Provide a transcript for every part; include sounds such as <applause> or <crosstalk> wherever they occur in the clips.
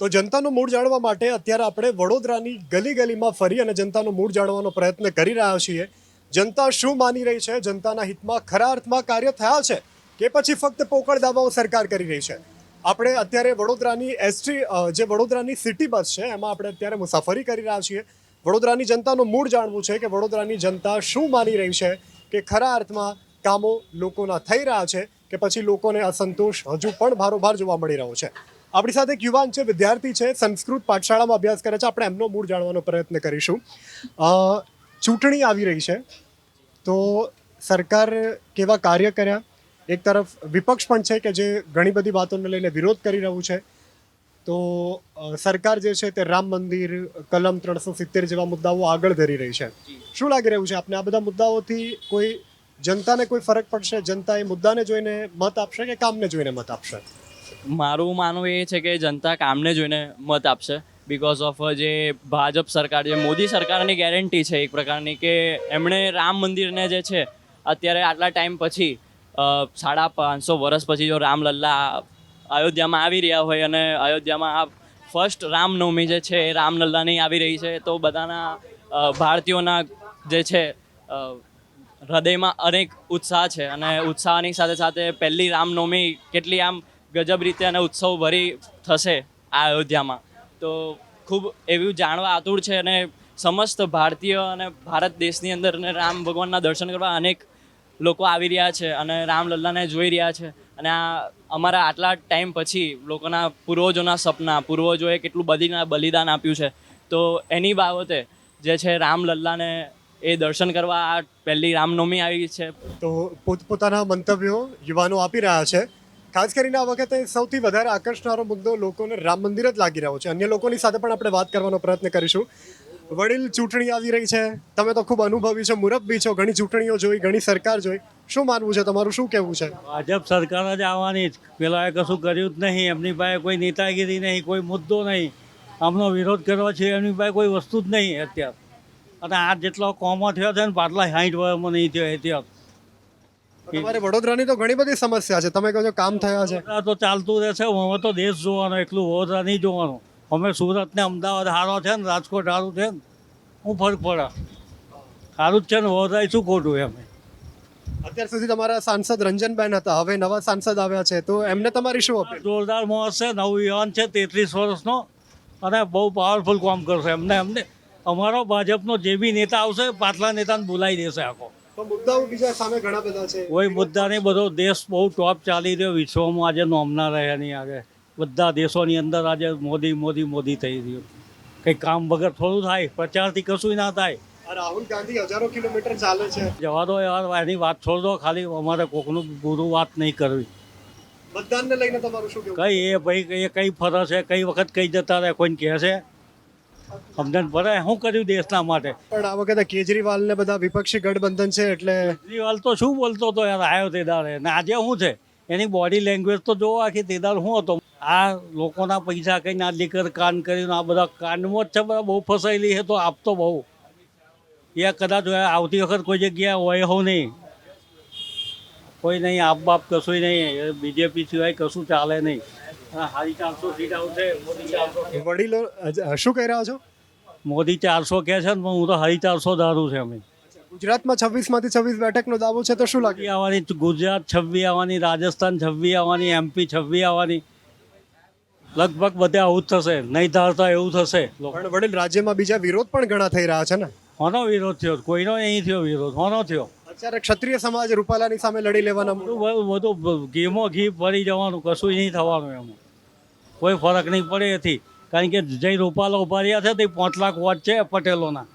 તો જનતાનું મૂળ જાણવા માટે અત્યારે આપણે વડોદરાની ગલી ગલીમાં ફરી અને જનતાનું મૂળ જાણવાનો પ્રયત્ન કરી રહ્યા છીએ. જનતા શું માની રહી છે? જનતાના હિતમાં ખરા અર્થમાં કાર્ય થયા છે કે પછી ફક્ત પોકળ દાવાઓ સરકાર કરી રહી છે? આપણે અત્યારે વડોદરાની એસટી જે વડોદરાની સિટી બસ છે, એમાં આપણે અત્યારે મુસાફરી કરી રહ્યા છીએ. વડોદરાની જનતાનું મૂળ જાણવું છે કે વડોદરાની જનતા શું માની રહી છે કે ખરા અર્થમાં કામો લોકોના થઈ રહ્યા છે કે પછી લોકોને અસંતોષ હજુ પણ ભારોભાર જોવા મળી રહ્યો છે? આપણી સાથે એક યુવાન છે, વિદ્યાર્થી છે, સંસ્કૃત પાઠશાળામાં અભ્યાસ કરે છે. આપણે એમનો મૂળ જાણવાનો પ્રયત્ન કરીશું. ચૂંટણી આવી રહી છે. તો સરકાર કેવા કાર્ય કર્યા? એક તરફ વિપક્ષ પણ છે કે જે ઘણી બધી વાતોને લઈને વિરોધ કરી રહ્યું છે. તો સરકાર જે છે તે રામ મંદિર, કલમ ત્રણસો સિત્તેર જેવા મુદ્દાઓ આગળ ધરી રહી છે. શું લાગી રહ્યું છે આપને? આ બધા મુદ્દાઓથી કોઈ જનતાને કોઈ ફરક પડશે? જનતા એ મુદ્દાને જોઈને મત આપશે કે કામને જોઈને મત આપશે? મારું માનવું એ છે કે જનતા કામને જોઈને મત આપશે. બિકોઝ ઓફ જે ભાજપ સરકાર, જે મોદી સરકારની ગેરંટી છે એક પ્રકારની કે એમણે રામ મંદિરને જે છે, અત્યારે આટલા ટાઈમ પછી સાડા પાંચસો વર્ષ પછી જો રામલલ્લા અયોધ્યામાં આવી રહ્યા હોય અને અયોધ્યામાં આ ફર્સ્ટ રામનવમી જે છે એ રામલલ્લાની આવી રહી છે, તો બધાના ભારતીયોના જે છે હૃદયમાં અનેક ઉત્સાહ છે અને ઉત્સાહની સાથે સાથે પહેલી રામનવમી કેટલી આમ ગજબ રીતે અને ઉત્સવ ભરી થશે આ અયોધ્યામાં. તો ખૂબ એવું જાણવા આતુર છે અને સમસ્ત ભારતીય અને ભારત દેશની અંદર અને રામ ભગવાનના દર્શન કરવા અનેક લોકો આવી રહ્યા છે અને રામલલ્લાને જોઈ રહ્યા છે. અને આ અમારા આટલા ટાઈમ પછી લોકોના પૂર્વજોના સપના, પૂર્વજોએ કેટલું બધીના બલિદાન આપ્યું છે. તો એની બાબતે જે છે રામલલ્લાને એ દર્શન કરવા આ પહેલી રામનવમી આવી છે. તો પોતપોતાના મંતવ્યો યુવાનો આપી રહ્યા છે. ખાસ કરીને આ વખતે સૌથી વધારે આકર્ષનારો મુદ્દો લોકોને રામ મંદિર જ લાગી રહ્યો છે. અન્ય લોકોની સાથે પણ આપણે વાત કરવાનો પ્રયત્ન કરીશું. વડીલ ચૂંટણી આવી રહી છે. તમે તો ખૂબ અનુભવી છો, મુરબ્બી છો, ઘણી ચૂંટણીઓ જોઈ, ઘણી સરકાર જોઈ. શું માનવું છે? તમારું શું કહેવું છે? ભાજપ સરકાર જ આવવાની જ. પેલાએ કશું કર્યું જ નહીં. એમની પાસે કોઈ નેતાગીરી નહીં, કોઈ મુદ્દો નહીં. આમનો વિરોધ કરવો છે, એમની પાસે કોઈ વસ્તુ જ નહીં અત્યારે. અને આ જેટલો કોમો થયો છે ને, પાટલા સાઠ વર્ષમાં નહીં થયો અત્યારે તમારે વડોદરાની તો ઘણી બધી સમસ્યા છે. તમે કહો છો કામ થયા છે. આ તો ચાલતું રહેશે હવે તો દેશ જોવાનો એકલું વડોદરા નહીં જોવાનું. અમે સુરત ને અમદાવાદ સારો છે ને રાજકોટ સારું છે ને હું ફરક પડે. સારું જ છે ને વડોદરા શું ખોટું એમ? અત્યાર સુધી તમારા સાંસદ રંજનબેન હતા. હવે નવા સાંસદ આવ્યા છે. તો એમને તમારી શું અપીલ? જોરદાર માણસ છે નવ યુવાન છે તેત્રીસ વર્ષનો. અને બહુ પાવરફુલ કામ કરશે એમને. એમને અમારો ભાજપનો જે બી નેતા આવશે પાછલા નેતાને બોલાવી દેશે આખો. મુદ્દાઓ બીજા સામે ઘણા બધા છે. કોઈ મુદ્દા નહીં બધો દેશ બહુ ટોપ ચાલી રહ્યો. વિશ્વમાં આજે નોમના રહ્યા નહીં આજે. બધા દેશોની અંદર આજે મોદી મોદી મોદી થઈ રહ્યું. કંઈ કામ વગર થોડું થાય પ્રચારથી કશું ના થાય. રાહુલ ગાંધી હજારો કિલોમીટર ચાલે છે. જવા દો યાર એની વાત છોડ દો ખાલી અમારે કોકનું ગુરુ વાત નહીં કરવી. મતદાનને લઈને તમારું શું કઈ એ ભાઈ એ કઈ ફરક છે કઈ વખત કઈ જતા રહે કોઈને કહે છે. સમજણ પડે? શું કર્યું દેશના માટે? પણ આ વખતે કેજરીવાલ ને બધા વિપક્ષી ગઠબંધન છે એટલે કેજરીવાલ તો શું બોલતો હતો યાર? આવ્યો તે દાડે ને આજે શું છે? એની બોડી લેંગ્વેજ તો જોવો આખી તે દાડ શું હતો? આ લોકોના પૈસા કઈ ના લીકર કાન કરીને આ બધા કાનમાં જ છે બધા બહુ ફસાયેલી છે તો આપતો બહુ. એ કદાચ આવતી વખત કોઈ જગ્યાએ હોય હો નહીં. કોઈ નહીં આપ બાપ કશું નહીં. બીજેપી સિવાય કશું ચાલે નહીં. વડીલો શું કહી રહ્યા છો? મોદી ચારસો કહે છે ને હું તો હરી ચારસો ધારું છે અમે ગુજરાતમાં છવ્વીસમાંથી છવ્વીસ બેઠકનો દાવો છે તો શું લાગે? આવવાની ગુજરાત છવ્વી આવવાની રાજસ્થાન છવ્વી આવવાની એમપી છવ્વી આવવાની. લગભગ બધે આવું જ થશે નહીં ધારતા એવું થશે. પણ વડીલ રાજ્યમાં બીજા વિરોધ પણ ઘણા થઈ રહ્યા છે ને? કોનો વિરોધ થયો? કોઈનો નહીં થયો વિરોધ? કોનો થયો? અત્યારે ક્ષત્રિય સમાજ રૂપાલાની સામે લડી લેવાના બધું બધું બધું ઘીમો ઘી ભરી જવાનું કશું નહીં થવાનું એમાં. કોઈ ફરક નહીં પડે એથી. કારણ કે જય રૂપાલા ઊભા રહ્યા છે તે પાંચ લાખ વોટ છે પટેલોના.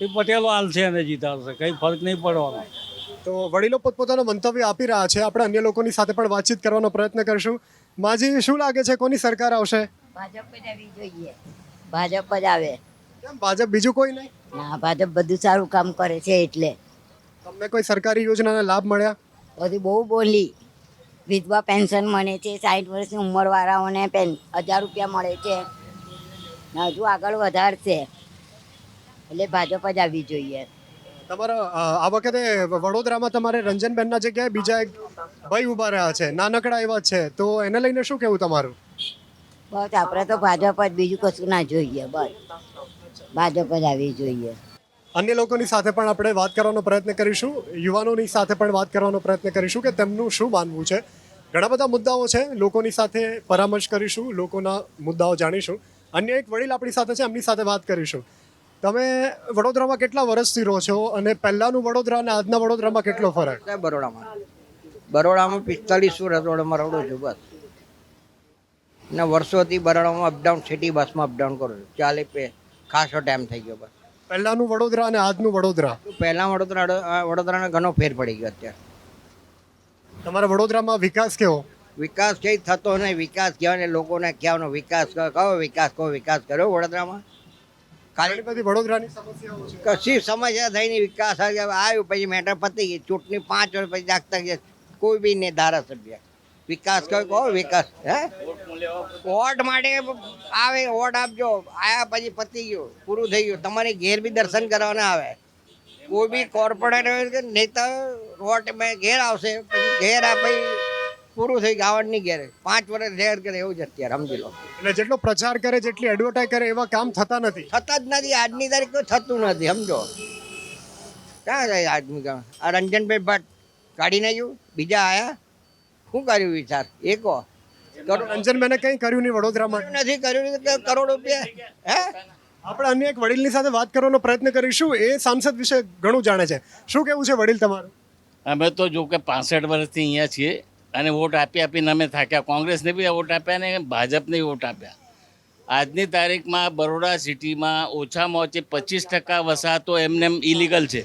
એ પટેલો હાલશે અને જીતાડશે કંઈ ફરક નહીં પડવાનો. તો વડીલો પોતપોતાનો મંતવ્ય આપી રહ્યા છે. આપણે અન્ય લોકોની સાથે પણ વાતચીત કરવાનો પ્રયત્ન કરશું. માજી શું લાગે છે કોની સરકાર આવશે? ભાજપ જ આવી જોઈએ. ભાજપ જ આવે. કેમ ભાજપ બીજું કોઈ નહીં? ના ભાજપ બધું સારું કામ કરે છે એટલે. તમને કોઈ સરકારી યોજનાના લાભ મળ્યા? બધી બહુ બોલી. વિધવા પેન્શન મળે છે સાઠ વર્ષની ઉંમરવાળાઓને પેન હજાર રૂપિયા મળે છે. હજુ આગળ વધારશે. એટલે ભાજપ જ આવવી જોઈએ. તમારા આ વખતે વડોદરામાં તમારે રંજનબેનના જગ્યાએ બીજા એક ભાઈ ઊભા રહ્યા છે નાનકડા એવા છે. તો એને લઈને શું કહેવું તમારું? બસ આપણે તો ભાજપ જ બીજું કશું ના જોઈએ બસ. ભાજપ જ આવી જોઈએ. અન્ય લોકોની સાથે પણ આપણે વાત કરવાનો પ્રયત્ન કરીશું યુવાનોની સાથે પણ વાત કરવાનો પ્રયત્ન કરીશું કે તેમનું શું માનવું છે? ઘણા બધા મુદ્દાઓ છે લોકોની સાથે પરામર્શ કરીશું લોકોના મુદ્દાઓ જાણીશું. અન્ય એક વડીલ આપણી સાથે છે એમની સાથે વાત કરીશું. તમે વડોદરામાં કેટલા વર્ષથી રહો છો અને પહેલાંનું વડોદરા અને આજના વડોદરામાં કેટલો ફરક? બરોડામાં? બરોડામાં પિસ્તાલીસ વર્ષ વડોદરામાં રહું છું બસ. ને વર્ષોથી બરોડામાં અપડાઉન સિટી બસમાં અપડાઉન કરું છું. ચાલે પે ખાસો ટાઈમ થઈ ગયો બસ. પહેલાંનું વડોદરા અને આજનું વડોદરા? પહેલાં વડોદરા વડોદરાને ઘણો ફેર પડી ગયો અત્યારે. તમારા વડોદરામાં વિકાસ કેવો? વિકાસ કઈ થતો નહીં. વિકાસ કહેવાય ને લોકોને કહેવાનો વિકાસ કયો વિકાસ કહો વિકાસ કર્યો વડોદરામાં? ખાલી બધી વડોદરાની સમસ્યાઓ છે. કશી સમસ્યા થઈ નહીં. વિકાસ આવ્યું પછી મેટર પતી ગઈ. ચૂંટણી પાંચ વર્ષ પછી જાગતા ગયા કોઈ બી નહીં ધારાસભ્ય. વિકાસ કયો કહો વિકાસ? હે? વોટ માટે આવે વોટ આપજો. આયા પછી પતી ગયું પૂરું થઈ ગયું. તમારી ઘેર બી દર્શન કરવાના આવે. કોઈ બી કોર્પોરેટ નેતા રોટ મેં ઘેર આવશે પછી ઘેર આ પછી પૂરું થઈ ગયું નહીં ઘેરે. પાંચ વર્ષ ઘેર કરે એવું જ અત્યારે સમજી લો. એટલે જેટલો પ્રચાર કરે જેટલી એડવર્ટાઈઝ કરે એવા કામ થતા નથી. થતા જ નથી આજની તારીખ તો થતું નથી સમજો. ક્યાં જાય કામ આ રંજનભાઈ ભટ્ટ કાઢી નાખ્યું બીજા આયા. શું કર્યું વિચાર એ કહો રંજનબેને કંઈ કર્યું નહીં વડોદરામાં? નથી કર્યું કરોડ રૂપિયા હે? આપણે અન્ય એક વડીલની સાથે વાત કરવાનો પ્રયત્ન કરીશું. એ સાંસદ વિશે ઘણું જાણે છે. શું કેવું છે વડીલ તમારું? અમે તો જો કે પાસઠ વર્ષથી અહીંયા છીએ અને વોટ આપી આપીને અમે થાક્યા. કોંગ્રેસને બી વોટ આપ્યા ને ભાજપને વોટ આપ્યા. આજની તારીખમાં બરોડા સિટીમાં ઓછામાં ઓછી પચીસ ટકા વસાહતો એમને એમ ઇલીગલ છે.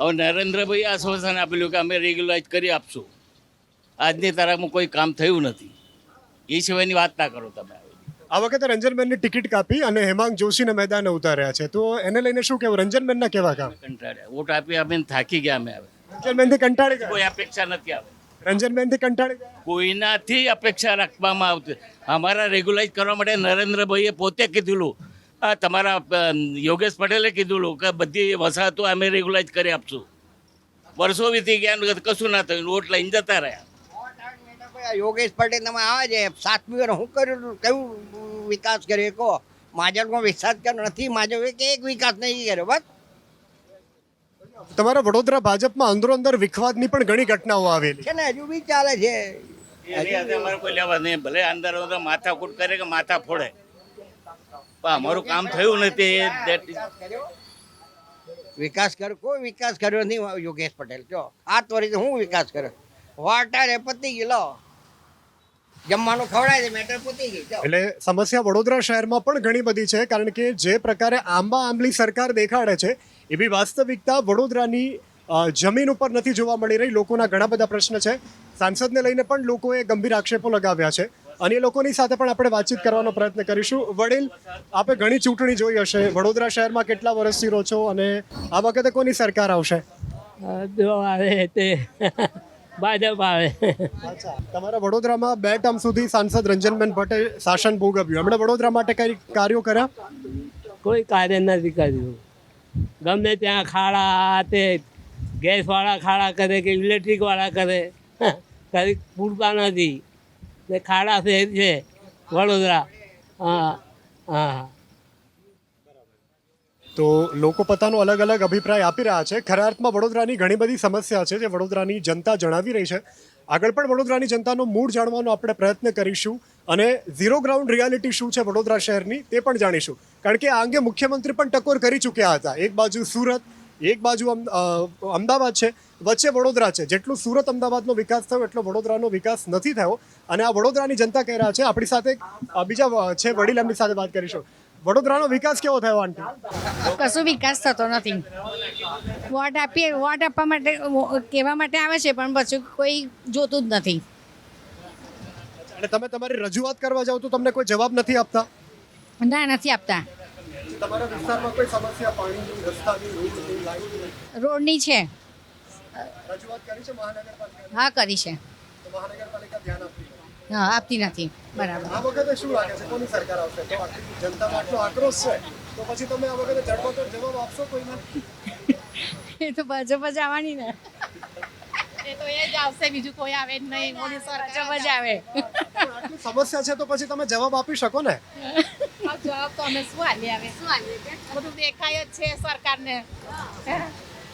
હવે નરેન્દ્રભાઈ આશ્વાસન આપેલું કે અમે રેગ્યુલાઇઝ કરી આપશું. આજની તારીખમાં કોઈ કામ થયું નથી. એ સિવાયની વાત ના કરો તમે આ વખતે રંજનબેનની ટિકિટ કાપી અને હેમાંગ જોશીને મેદાને ઉતાર્યા છે. તો એને લઈને શું કેવું રંજનબેનના કેવા કામ? કંટાળ્યા. વોટ આપી આપીને થાકી ગયા અમે હવે. રંજનબેનથી કંટાળી ગયા? કોઈ અપેક્ષા નથી આવે. રંજનબેનથી કંટાળી ગયા? કોઈનાથી અપેક્ષા રાખવામાં આવતી. અમારા રેગ્યુલાઇઝ કરવા માટે નરેન્દ્રભાઈએ પોતે કીધેલું આ તમારા યોગેશ પટેલે કીધેલું કે બધી વસાહતો અમે રેગ્યુલાઇઝ કરી આપશું. વર્ષો વીતી ગયા કશું ના થયું. વોટ લઈને જતા રહ્યા. યોગેશ પટેલ તમે આવે છે સાતમી વાર હું કર્યું કયું વિકાસ કર્યો? કહો. માજલમાં વિકાસ કર્યો નથી માજલ કે એક વિકાસ નહીં કર્યો બસ. તમારા વડોદરા ભાજપમાં અંદરો અંદર વિખવાદની પણ ઘણી ઘટનાઓ આવેલી. છે ને હજુ બી ચાલે છે. અમારે કોઈ લેવા નહીં. ભલે અંદર અંદર માથાકૂટ કરે કે માથા ફોડે. પણ અમારું કામ થયું નથી. વિકાસ કર્યો? કોઈ વિકાસ કર્યો નહીં યોગેશ પટેલ. જો આ ત્વરિત હું વિકાસ કર્યો? વાટા રે પતી ગઈ લો જમવાનું ખવડાય છે મેટર પૂતી ગઈ એટલે સમસ્યા વડોદરા શહેરમાં પણ ઘણી બધી છે કારણ કે જે પ્રકારે આંબા આંબલી સરકાર દેખાડે છે એવી વાસ્તવિકતા વડોદરાની જમીન ઉપર નથી જોવા મળી રહી. લોકોના ઘણા બધા પ્રશ્ન છે. સાંસદને લઈને પણ લોકોએ ગંભીર આક્ષેપો લગાવ્યા છે. અને એ લોકોની સાથે પણ આપણે વાતચીત કરવાનો પ્રયત્ન કરીશું. વડીલ આપે ઘણી ચૂંટણી જોઈ હશે. વડોદરા શહેરમાં કેટલા વર્ષથી રહો છો અને આ વખતે કોની સરકાર આવશે? જો આવે તે. ભાજપ આવે. અચ્છા. તમારા વડોદરામાં બે ટર્મ સુધી સાંસદ રંજનબેન ભટ્ટે શાસન ભોગવ્યું. એમણે વડોદરા માટે કઈ કાર્યો કર્યા? કોઈ કાર્ય નથી કર્યું. ગમે ત્યાં ખાડા તે ગેસવાળા ખાડા કરે કે ઇલેક્ટ્રિકવાળા કરે. કઈ પૂરતા નથી. ને ખાડા શહેર છે વડોદરા. હા હા. તો લોકો પોતાનો અલગ અલગ અભિપ્રાય આપી રહ્યા છે. ખરા અર્થમાં વડોદરાની ઘણી બધી સમસ્યા છે જે વડોદરાની જનતા જણાવી રહી છે. આગળ પણ વડોદરાની જનતાનો મૂળ જાણવાનો આપણે પ્રયત્ન કરીશું અને ઝીરો ગ્રાઉન્ડ રિયાલિટી શું છે વડોદરા શહેરની તે પણ જાણીશું. કારણ કે આ અંગે મુખ્યમંત્રી પણ ટકોર કરી ચૂક્યા હતા. એક બાજુ સુરત, એક બાજુ અમ- અમદાવાદ છે, વચ્ચે વડોદરા છે. જેટલું સુરત અમદાવાદનો વિકાસ થયો, એટલો વડોદરાનો વિકાસ નથી થયો. અને આ વડોદરાની જનતા કહી રહ્યા છે. આપણી સાથે બીજા છે, વડીલ એમની સાથે વાત કરીશું. વડોદરાનો વિકાસ કેવો થયો આંટી? કશું વિકાસ થતો નથી. વોટ આપીએ વોટ આપવા માટે કહેવા માટે આવે છે પણ પછી કોઈ જોતું જ નથી. અને તમે તમારી રજૂઆત કરવા જાઓ તો તમને કોઈ જવાબ નથી આપતા? ના નથી આપતા. તમારા વિસ્તારમાં કોઈ સમસ્યા પાણીની રસ્તાની રોડની રોડની છે. રજૂઆત કરી છે મહાનગરપાલિકા હા કરી છે. મહાનગરપાલિકા ધ્યાન નથી. હા આપતી નથી. બરાબર. આ વખતે શું લાગે છે? કોની સરકાર આવશે? તો જનતામાં આટલો આક્રોશ છે તો પછી તમે આ વખતે જડબાતોડ જવાબ આપશો કોઈને <laughs> એ તો ભાજપ જ આવવાની ને. એ તો એ જ આવશે બીજું કોઈ આવે જ નહીં. મોદી સરકાર જ આવે. સમસ્યા છે તો પછી તમે જવાબ આપી શકો ને? જવાબ તો અમે શું આવે બધું દેખાય જ છે સરકારને?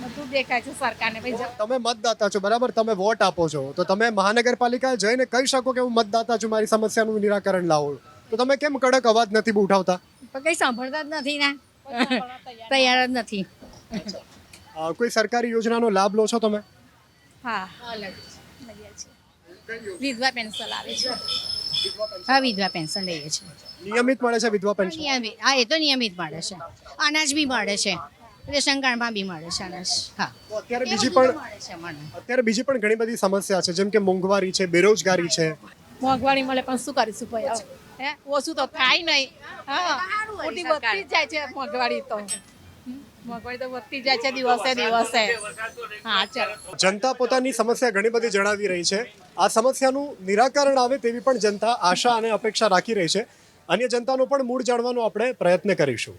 બધું દેખાય છે સરકારને. ભાઈ તમે મતદાતા છો બરાબર? તમે વોટ આપો છો. તો તમે મહાનગરપાલિકાએ જઈને કહી શકો કે હું મતદાતા છું મારી સમસ્યાનું નિરાકરણ લાવો. તો તમે કેમ કડક અવાજ નથી ઉઠાવતા? પણ કંઈ સાંભળતા જ નથી ને. તૈયાર જ નથી. કોઈ સરકારી યોજનાનો લાભ લો છો તમે? હા. વિધવા પેન્શન આવે છે. હા વિધવા પેન્શન લઈએ છીએ. નિયમિત મળે છે વિધવા પેન્શન નિયમિત. હા એ તો નિયમિત મળે છે. અનાજ બી મળે છે. રેશન કાર્ડમાં બી મળે છે અનાજ હા. અત્યારે બીજી પણ મળે છે મને. અત્યારે બીજી પણ ઘણી બધી સમસ્યા છે જેમ કે મોંઘવારી છે બેરોજગારી છે. મોંઘવારી મળે પણ શું કરીશું ભાઈ? હે? ઓછું તો થાય નહીં. હા. મોટી વધતી જાય છે મોંઘવારી તો. મોંઘવારી તો વધતી જાય છે દિવસે દિવસે. હા ચાલો. જનતા પોતાની સમસ્યા ઘણી બધી જણાવી રહી છે. આ સમસ્યાનું નિરાકરણ આવે તેવી પણ જનતા આશા અને અપેક્ષા રાખી રહી છે. અન્ય જનતાનો પણ મૂળ જાણવાનો આપણે પ્રયત્ન કરીશું.